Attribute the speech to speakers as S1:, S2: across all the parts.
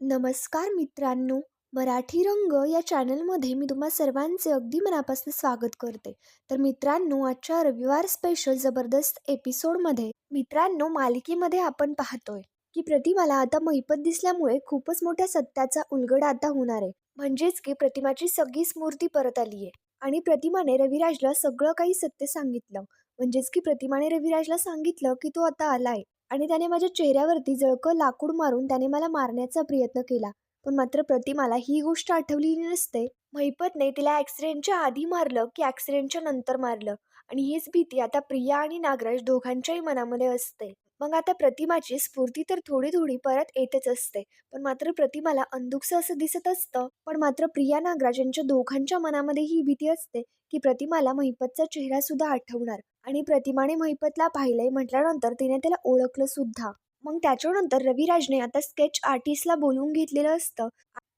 S1: नमस्कार मित्रांनो मराठी रंग या चॅनलमध्ये मी तुम्हा सर्वांचे अगदी मनापासून स्वागत करते. तर मित्रांनो आजच्या रविवार स्पेशल जबरदस्त एपिसोडमध्ये मित्रांनो मालिकेमध्ये आपण पाहतोय की प्रतिमाला आता महिपत दिसल्यामुळे खूपच मोठ्या सत्याचा उलगड आता होणार आहे. म्हणजेच की प्रतिमाची सगळी स्मृती परत आली आहे आणि प्रतिमाने रविराजला सगळं काही सत्य सांगितलं. म्हणजेच की प्रतिमाने रविराजला सांगितलं की तो आता आलाय. आणि त्याने माझ्या चेहऱ्यावरती जळकं लाकूड मारून त्याने मला मारण्याचा प्रयत्न केला. पण मात्र प्रतिमाला ही गोष्ट आठवली नसते. महिपतने तिला ॲक्सिडेंटच्या आधी मारलं की ॲक्सिडेंटच्या नंतर मारलं. आणि हीच भीती आता प्रिया आणि नागराज दोघांच्याही मनामध्ये असते. मग आता प्रतिमाची स्फूर्ती तर थोडी थोडी परत येतच असते. पण मात्र प्रतिमाला अंधुकसं असं दिसत असतं. पण मात्र प्रिया नागराज यांच्या दोघांच्या मनामध्ये ही भीती असते की प्रतिमाला महिपतचा चेहरा सुद्धा आठवणार. आणि प्रतिमाने महिपतला पाहिलंय म्हटल्यानंतर तिने त्याला ओळखलं सुद्धा. मग त्याच्यानंतर रविराजने आता स्केच आर्टिस्टला बोलवून घेतलेलं असतं.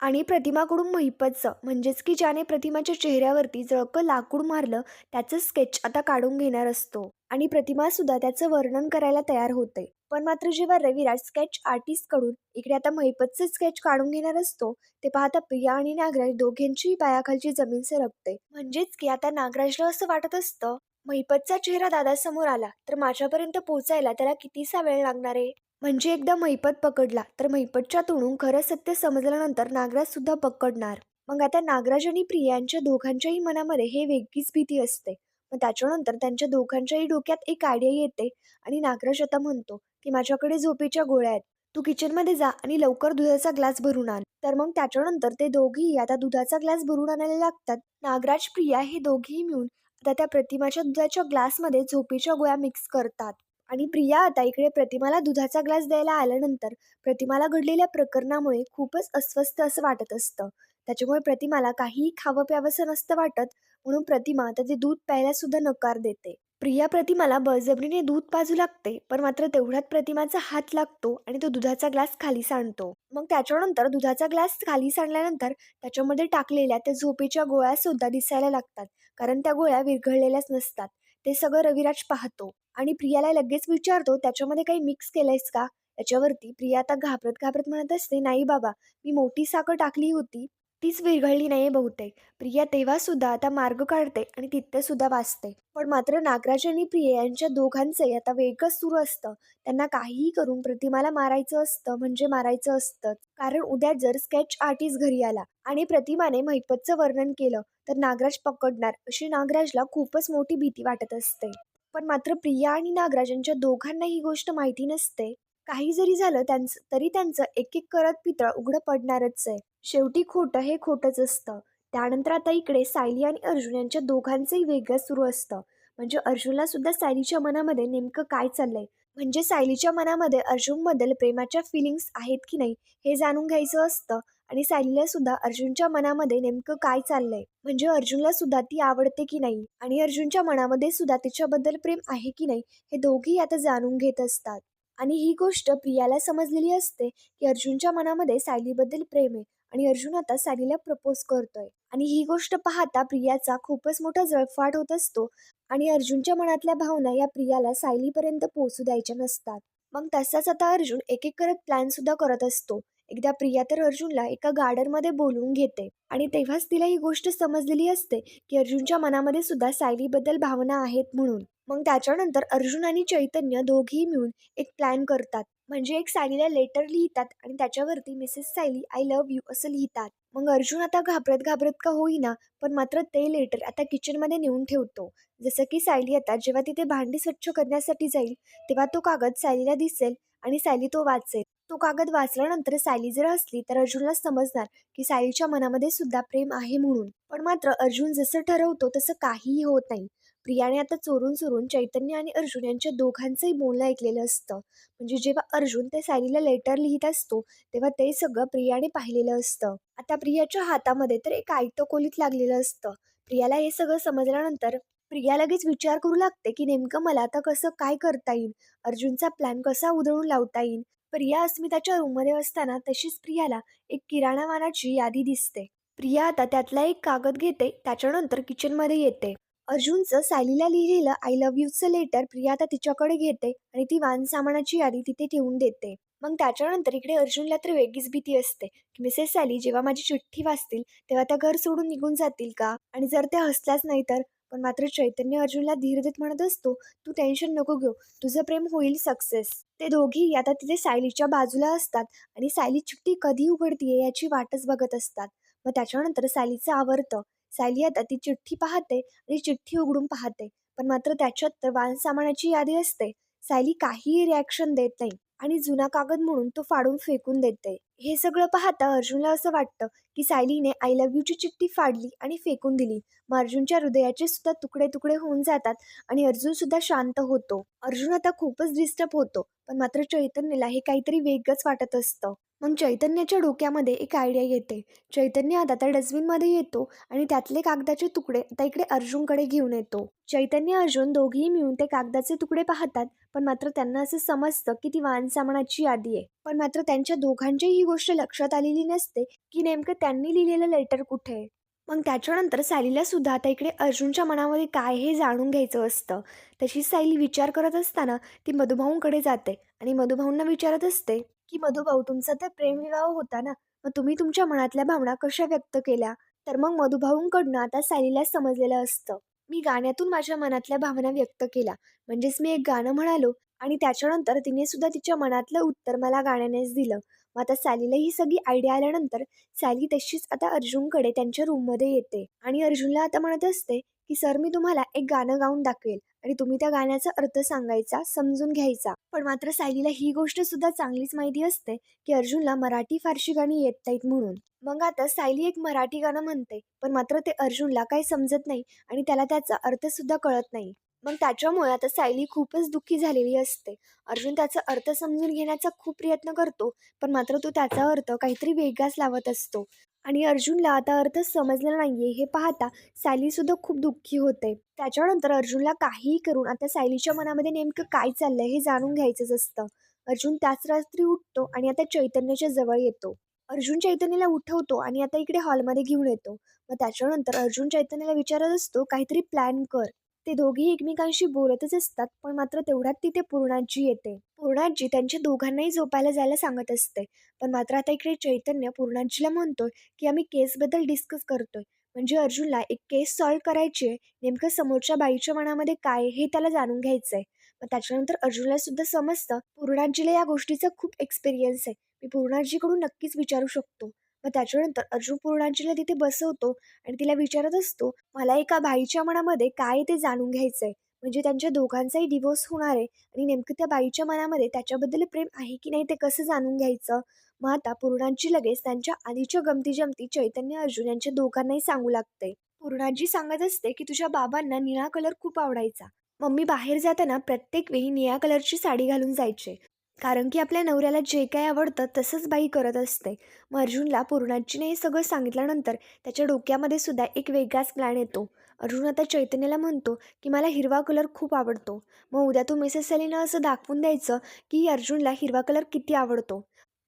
S1: आणि प्रतिमाकडून महिपतचं म्हणजेच की ज्याने प्रतिमाच्या चेहऱ्यावरती जळकं लाकूड मारलं त्याचं स्केच आता काढून घेणार असतो. आणि प्रतिमा सुद्धा त्याचं वर्णन करायला तयार होते पण मात्र जेव्हा रविराज स्केच आर्टिस्टकडून इकडे आता महिपतचे स्केच काढून घेणार असतो ते पाहता प्रिया आणि नागराज दोघांची पायाखालची जमीन सरकते. म्हणजेच की आता नागराजला असं वाटत असतं महिपतचा चेहरा दादासमोर आला तर माझ्यापर्यंत पोहोचायला त्याला कितीसा वेळ लागणार आहे? म्हणजे एकदा महिपत पकडला तर महिपतच्या तोंडून खरं सत्य समजल्यानंतर नागराज सुद्धा पकडणार. मग आता नागराज आणि प्रियांच्या दोघांच्याही मनामध्ये हे वेगळीच भीती असते. मग त्याच्यानंतर त्यांच्या दोघांच्याही डोक्यात एक आयडिया येते आणि नागराज आता म्हणतो की माझ्याकडे झोपेच्या गोळ्या आहेत. तू किचनमध्ये जा आणि लवकर दुधाचा ग्लास भरून आण. तर मग त्याच्यानंतर ते दोघेही आता दुधाचा ग्लास भरून आणायला लागतात. नागराज प्रिया हे दोघेही मिळून आता त्या प्रतिमाच्या दुधाच्या ग्लासमध्ये झोपेच्या गोळ्या मिक्स करतात. आणि प्रिया आता इकडे प्रतिमाला दुधाचा ग्लास द्यायला आल्यानंतर प्रतिमाला घडलेल्या प्रकरणामुळे खूपच अस्वस्थ असं वाटत असतं. त्याच्यामुळे प्रतिमाला काहीही खावं प्यावंसं नसतं वाटत म्हणून प्रतिमा त्याचे ते दूध प्यायला सुद्धा नकार देते. प्रिया प्रतिमाला बळजबरीने दूध पाजू लागते पण मात्र तेवढ्यात प्रतिमाचा हात लागतो आणि तो दुधाचा ग्लास खाली सांडतो. मग त्याच्यानंतर दुधाचा ग्लास खाली सांडल्यानंतर त्याच्यामध्ये टाकलेल्या त्या झोपेच्या गोळ्या सुद्धा दिसायला लागतात कारण त्या गोळ्या विरघळलेल्याच नसतात. ते सगळं रविराज पाहतो आणि प्रियाला लगेच विचारतो त्याच्यामध्ये काही मिक्स केलंयस का? त्याच्यावरती प्रिया आता घाबरत घाबरत म्हणत असते नाही बाबा मी मोठी साखर टाकली होती तीच विरघळली नाही बहुतेक. प्रिया तेव्हासुद्धा आता मार्ग काढते आणि तिथेसुद्धा वाचते. पण मात्र नागराज आणि प्रिया यांच्या दोघांचे आता वेगच सुरू असतं. त्यांना काहीही करून प्रतिमाला मारायचं असतं म्हणजे मारायचं असतं कारण उद्या जर स्केच आर्टिस्ट घरी आला आणि प्रतिमाने महिपतचं वर्णन केलं तर नागराज पकडणार अशी नागराजला खूपच मोठी भीती वाटत असते. पण मात्र प्रिया आणि नागराज यांच्या दोघांना ही गोष्ट माहिती नसते. काही जरी झालं त्यांचं तरी त्यांचं एक एक करत पितळ उघडं पडणारच आहे. शेवटी खोटं हे खोटंच असतं. त्यानंतर आता इकडे सायली आणि अर्जुन यांच्या दोघांचंही वेगळं सुरू असतं. म्हणजे अर्जुनला सुद्धा सायलीच्या मनामध्ये नेमकं काय चाललंय? म्हणजे सायलीच्या मनामध्ये अर्जुनबद्दल प्रेमाच्या फिलिंग्स आहेत की नाही हे जाणून घ्यायचं असतं. आणि सायलीला सुद्धा अर्जुनच्या मनामध्ये नेमकं काय चाललंय? म्हणजे अर्जुनला सुद्धा ती आवडते की नाही? आणि अर्जुनच्या मनामध्ये सुद्धा तिच्याबद्दल प्रेम आहे की नाही? हे दोघेही आता जाणून घेत असतात. आणि ही गोष्ट प्रियाला समजलेली असते की अर्जुनच्या मनामध्ये सायलीबद्दल प्रेम आहे आणि अर्जुन आता सायलीला प्रपोज करतोय. आणि ही गोष्ट पाहता प्रियाचा खूपच मोठा जळफाट होत असतो आणि अर्जुनच्या मनातल्या भावना या प्रियाला सायलीपर्यंत पोहोचू द्यायच्या नसतात. मग तसाच आता अर्जुन एक एक करत प्लॅन सुद्धा करत असतो. एकदा प्रिया तर अर्जुनला एका गार्डनमध्ये बोलवून घेते आणि तेव्हाच तिला ही गोष्ट समजलेली असते की अर्जुनच्या मनामध्ये सुद्धा सायलीबद्दल भावना आहेत म्हणून. मग त्याच्यानंतर अर्जुन आणि चैतन्य दोघेही मिळून एक प्लॅन करतात. म्हणजे एक सायलीला लेटर लिहितात आणि त्याच्यावरती Mrs Sayali I love you असं लिहितात. मग अर्जुन आता घाबरत घाबरत का होईना पण मात्र ते लेटर आता किचनमध्ये नेऊन ठेवतो. जसं की सायली आता जेव्हा तिथे भांडी स्वच्छ करण्यासाठी जाईल तेव्हा तो कागद सायलीला दिसेल आणि सायली तो वाचेल. तो कागद वाचल्यानंतर सायली जर असली तर अर्जुनला समजणार की सायलीच्या मनामध्ये सुद्धा प्रेम आहे म्हणून. पण मात्र अर्जुन जसं ठरवतो तसं काहीही होत नाही. प्रियाने आता चोरून चोरून चैतन्य आणि अर्जुन यांच्या दोघांचंही बोलणं ऐकलेलं असतं. म्हणजे जेव्हा अर्जुन ते सायलीला लेटर लिहित असतो तेव्हा ते सगळं प्रियाने पाहिलेलं असतं. आता प्रियाच्या हातामध्ये तर एक आयतं कोलीत लागलेलं असतं. प्रियाला हे सगळं समजल्यानंतर प्रिया लगेच विचार करू लागते की नेमकं मला आता कसं काय करता येईल? अर्जुनचा प्लॅन कसा उधळून लावता येईल? प्रिया अस्मिताच्या रूममध्ये असताना तशीच प्रियाला एक किराणा मालाची यादी दिसते. प्रिया आता त्यातला एक कागद घेते त्याच्यानंतर किचनमध्ये येते. अर्जुनचं सायलीला लिहिलेलं आय लव्ह यूचं लेटर प्रिया आता तिच्याकडे घेते आणि ती वान सामानाची यादी तिथे ठेवून देते. मग त्याच्यानंतर इकडे अर्जुनला तर वेगळीच भीती असते की मिसेस सॅली जेव्हा माझी चिठ्ठी वाचतील तेव्हा त्या घर सोडून निघून जातील का? आणि जर त्या हसल्याच नाही तर? पण मात्र चैतन्य अर्जुनला धीर देत म्हणत असतो तू टेन्शन नको घेऊ. तुझं प्रेम होईल सक्सेस ते दोघी आता तिथे सायलीच्या बाजूला असतात आणि सायली चिठ्ठी कधी उघडतीये याची वाटच बघत असतात. मग त्याच्यानंतर सायलीचं आवडतं सायली आता ती चिठ्ठी पाहते आणि चिठ्ठी उघडून पाहते. पण मात्र त्याच्यात तर वाहन सामानाची यादी असते. सायली काहीही रिॲक्शन देत नाही. आणि जुना कागद म्हणून तो फाडून फेकून देते. हे सगळं पाहता अर्जुनला असं वाटतं की सायलीने आय लव्ह यूची चिठ्ठी फाडली आणि फेकून दिली. मग अर्जुनच्या हृदयाचे सुद्धा तुकडे तुकडे होऊन जातात आणि अर्जुन सुद्धा शांत होतो. अर्जुन आता खूपच डिस्टर्ब होतो पण मात्र चैतन्यला हे काहीतरी वेगळंच वाटत असतं. मग चैतन्याच्या डोक्यामध्ये एक आयडिया येते. चैतन्य आता त्या डस्टबिनमध्ये येतो आणि त्यातले कागदाचे तुकडे आता इकडे अर्जुनकडे घेऊन येतो. चैतन्य अर्जुन दोघेही मिळून ते कागदाचे तुकडे पाहतात पण मात्र त्यांना असं समजतं की ती वाहन सामानाची यादी आहे. पण मात्र त्यांच्या दोघांची ही गोष्ट लक्षात आलेली नसते की नेमकं त्यांनी लिहिलेलं लेटर कुठे आहे. मग त्याच्यानंतर सायलीला सुद्धा आता इकडे अर्जुनच्या मनामध्ये काय हे जाणून घ्यायचं असतं. तशी सायली विचार करत असताना ती मधुभाऊंकडे जाते आणि मधुभाऊंना विचारत असते की मधुभाऊ तुमचा तर प्रेमविवाह होता ना? मग तुम्ही तुमच्या मनातल्या भावना कशा व्यक्त केल्या? तर मग मधुभाऊंकडनं आता सायलीला समजलेलं असतं. मी गाण्यातून माझ्या मनातल्या भावना व्यक्त केल्या. म्हणजेच मी एक गाणं म्हणालो आणि त्याच्यानंतर तिने सुद्धा तिच्या मनातलं उत्तर मला गाण्यानेच दिलं. मग आता सॅलीला ही सगळी आयडिया आल्यानंतर सॅली तशीच आता अर्जुनकडे त्यांच्या रूममध्ये येते. आणि अर्जुनला आता म्हणत असते की सर मी तुम्हाला एक गाणं गाऊन दाखवेल. आणि तुम्ही त्या गाण्याचा अर्थ सांगायचा समजून घ्यायचा. पण मात्र सायलीला ही गोष्ट सुद्धा चांगलीच माहिती असते की अर्जुनला मराठी फारशी गाणी येत नाहीत म्हणून. मग आता सायली एक मराठी गाणं म्हणते पण मात्र ते अर्जुनला काही समजत नाही आणि त्याला त्याचा अर्थ सुद्धा कळत नाही. मग त्याच्यामुळे आता सायली खूपच दुःखी झालेली असते. अर्जुन त्याचा अर्थ समजून घेण्याचा खूप प्रयत्न करतो पण मात्र तो त्याचा अर्थ काहीतरी वेगळाच लावत असतो. आणि अर्जुनला आता अर्थ समजला नाहीये हे पाहता सायलीसुद्धा खूप दुःखी होते. त्याच्यानंतर अर्जुनला काहीही करून आता सायलीच्या मनामध्ये नेमकं काय चाललंय हे जाणून घ्यायचंच असतं. अर्जुन त्याच रात्री उठतो आणि आता चैतन्याच्या जवळ येतो. अर्जुन चैतन्याला उठवतो आणि आता इकडे हॉलमध्ये घेऊन येतो. मग त्याच्यानंतर अर्जुन चैतन्याला विचारत असतो काहीतरी प्लॅन कर. ते दोघेही एकमेकांशी बोलतच असतात पण मात्र तेवढ्यात तिथे पूर्णाजी येते. पूर्णाजी त्यांच्या दोघांनाही झोपायला जायला सांगत असते. पण मात्र आता इकडे चैतन्य पूर्णाजीला म्हणतोय की आम्ही केसबद्दल डिस्कस करतोय. म्हणजे अर्जुनला एक केस सॉल्व करायची आहे नेमकं समोरच्या बाईच्या मनामध्ये काय हे त्याला जाणून घ्यायचंय. मग त्याच्यानंतर अर्जुनला सुद्धा समजतं पूर्णाजीला या गोष्टीचा खूप एक्सपिरियन्स आहे. मी पूर्णाजीकडून नक्कीच विचारू शकतो. मग त्याच्यानंतर अर्जुन पूर्णांजीला तिथे बसवतो आणि तिला विचारत असतो मला एका बाईच्या मनामध्ये काय ते जाणून घ्यायचंय? म्हणजे त्यांच्या दोघांचाही डिवोर्स होणार आहे आणि नेमकं त्या बाईच्या मनामध्ये त्याच्याबद्दल प्रेम आहे की नाही ते कसं जाणून घ्यायचं? मग आता पूर्णांची लगेच त्यांच्या आधीच्या गमती जमती चैतन्य अर्जुन यांच्या दोघांनाही सांगू लागते. पूर्णाजी सांगत असते की तुझ्या बाबांना निळा कलर खूप आवडायचा. मम्मी बाहेर जाताना प्रत्येक वेळी निळ्या कलरची साडी घालून जायचे. कारण की आपल्या नवऱ्याला जे काय आवडतं तसंच बाई करत असते. मग अर्जुनला पूर्णाजीने हे सगळं सांगितल्यानंतर त्याच्या डोक्यामध्ये सुद्धा एक वेगळाच प्लॅन येतो. अर्जुन आता चैतन्याला म्हणतो की मला हिरवा कलर खूप आवडतो. मग उद्या तू मिसेस सलीनं असं दाखवून द्यायचं की अर्जुनला हिरवा कलर किती आवडतो.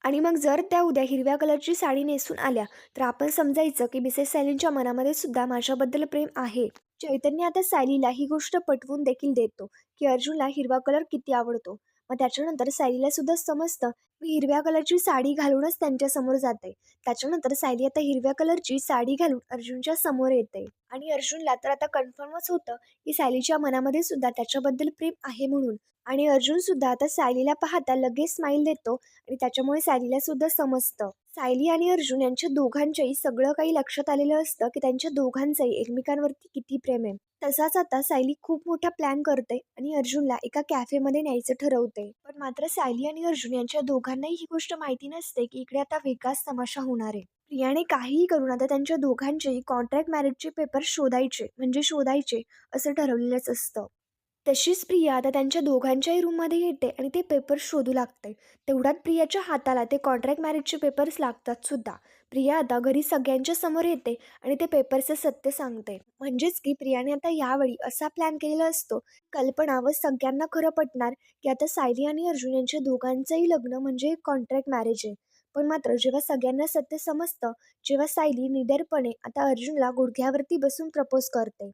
S1: आणि मग जर त्या उद्या हिरव्या कलरची साडी नेसून आल्या तर आपण समजायचं की मिसेस सॅलीनच्या मनामध्ये सुद्धा माझ्याबद्दल प्रेम आहे. चैतन्य आता सायलीला ही गोष्ट पटवून देखील देतो की अर्जुनला हिरवा कलर किती आवडतो. मग त्याच्यानंतर सायलीला सुद्धा समजतं मी हिरव्या कलरची साडी घालूनच त्यांच्यासमोर जाते. त्याच्यानंतर सायली आता हिरव्या कलरची साडी घालून अर्जुनच्या समोर येते. आणि अर्जुनला तर आता कन्फर्मच होतं की सायलीच्या मनामध्ये सुद्धा त्याच्याबद्दल प्रेम आहे म्हणून. आणि अर्जुन सुद्धा आता सायलीला पाहता लगेच स्माईल देतो आणि त्याच्यामुळे सायलीला सुद्धा समजतं. सायली आणि अर्जुन यांच्या दोघांच्याही सगळं काही लक्षात आलेलं असतं की त्यांच्या दोघांचंही एकमेकांवरती किती प्रेम आहे. तसाच आता सायली खूप मोठा प्लॅन करते आणि अर्जुनला एका कॅफेमध्ये न्यायचं ठरवते. पण मात्र सायली आणि अर्जुन यांच्या दोघांनाही ही गोष्ट माहिती नसते की इकडे आता विकास तमाशा होणार आहे. प्रियाने काहीही करून आता त्यांच्या दोघांचे कॉन्ट्रॅक्ट मॅरेजचे पेपर शोधायचे म्हणजे शोधायचे असं ठरवलेलंच असतं. तशीच प्रिया आता त्यांच्या दोघांच्याही रूममध्ये येते आणि ते पेपर शोधू लागते. तेवढ्यात प्रियाच्या हाताला ते कॉन्ट्रॅक्ट मॅरेजचे पेपर्स लागतात सुद्धा. प्रिया आता घरी सगळ्यांच्या समोर येते आणि ते पेपरचं सत्य सांगते. म्हणजेच की प्रियाने आता यावेळी असा प्लॅन केलेला असतो. कल्पना व सगळ्यांना खरं पटणार की आता सायली आणि अर्जुन यांच्या दोघांचंही लग्न म्हणजे कॉन्ट्रॅक्ट मॅरेज आहे. पण मात्र जेव्हा सगळ्यांना सत्य समजतं जेव्हा सायली निडरपणे आता अर्जुनला गुडघ्यावरती बसून प्रपोज करते.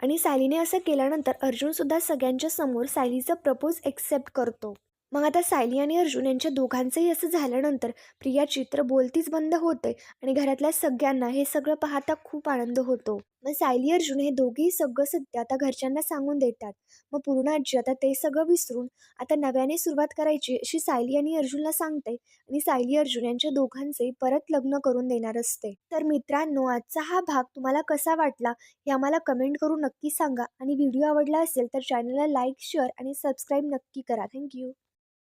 S1: आणि सायलीने असं केल्यानंतर अर्जुनसुद्धा सगळ्यांच्या समोर सायलीचं प्रपोज एक्सेप्ट करतो. मग आता सायली आणि अर्जुन यांच्या दोघांचंही असं झाल्यानंतर प्रिया चित्र बोलतीच बंद होते आणि घरातल्या सगळ्यांना हे सगळं पाहता खूप आनंद होतो. मग सायली अर्जुन हे दोघेही सगळं सध्या आता घरच्यांना सांगून देतात. मग पूर्ण आजी आता ते सगळं विसरून आता नव्याने सुरुवात करायची अशी सायली आणि अर्जुनला सांगते आणि सायली अर्जुन यांच्या दोघांचे परत लग्न करून देणार असते. तर मित्रांनो आजचा हा भाग तुम्हाला कसा वाटला हे आम्हाला कमेंट करून नक्की सांगा आणि व्हिडिओ आवडला असेल तर चॅनलला लाईक शेअर आणि सबस्क्राईब नक्की करा. थँक्यू